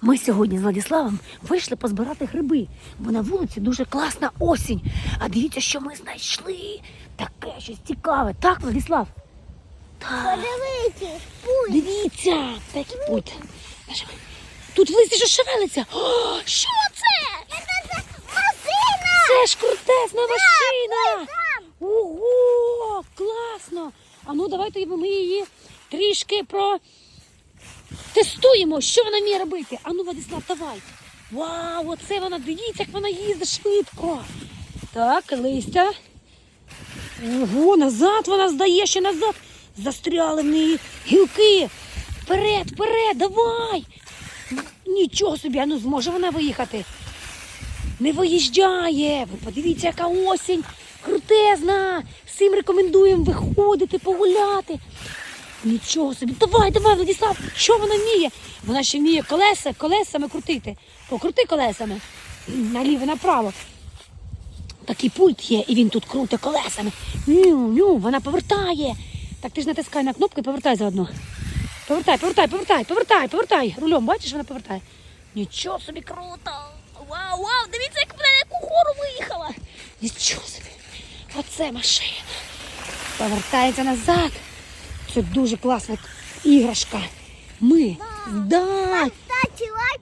Ми сьогодні з Владиславом вийшли позбирати гриби, бо на вулиці дуже класна осінь. А дивіться, що ми знайшли. Таке щось цікаве. Так, Владислав? Так. Подивитись, пусть. Дивіться, такий путь. Нажимай. Тут в листі що шевелиться. О, що це? Це машина! Це ж крутезна машина. Ого, класно. А ну давайте ми її трішки про тестуємо, що вона вміє робити. А ну, Владислав, давай. Вау, оце вона, дивіться, як вона їздить швидко. Так, листя. Ого, назад вона здає, ще назад. Застряли в неї гілки. Вперед, вперед, давай. Нічого собі, ну зможе вона виїхати. Не виїжджає. Ви подивіться, яка осінь крутезна. Всім рекомендуємо виходити, погуляти. Нічого собі. Давай, давай, Владислав, що вона вміє? Вона ще вміє колеса, колесами крутити. Покрути колесами. Наліво, направо. Такий пульт є, і він тут крутить колесами. Ню, ню, вона повертає. Так ти ж натискай на кнопку і повертай заодно. Повертай, повертай, повертай, повертай, повертай. Рулем, бачиш, вона повертає. Нічого собі круто. Вау, вау, дивіться, як вона яку гору виїхала. Нічого собі. Оце машина. Повертається назад. Це дуже класна іграшка. Ми. Да. Ставте лайк.